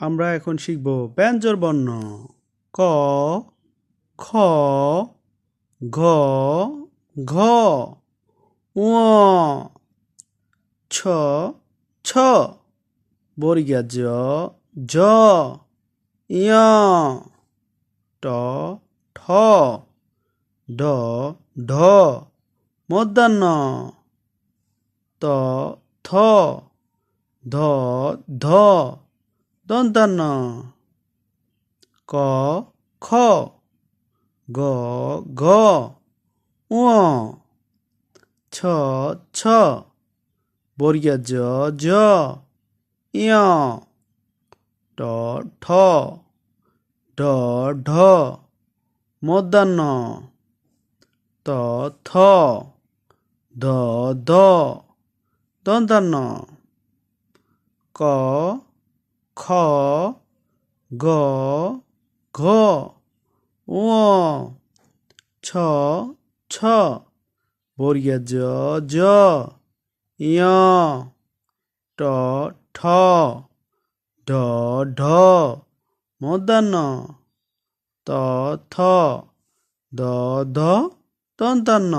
আমরা এখন শিখব ব্যঞ্জন বর্ণ। ক, খ, ঘ ঘ, ঙ, ছ ছ বর্গীয় জ জ ইয় ট, ঠ, ড, ঢ, মধ্যাহ্ন, ত, থ, ধ ধ দন্তান্ন। ক, খ, গ, ঘ, ঙ। ছ ছ। বর্গীয় জ জ। ইয় ট, ঠ। ড, ঢ। মধ্যাহ্ন। ত, থ। দ দ। দন্তান্ন। ক গ ঘ ঙ ছ ছ বর্গীয় জ জ ইয় ট ঠ ড ঢ মধ্যাহ্ন ত থ দ ধ দন্তান্ন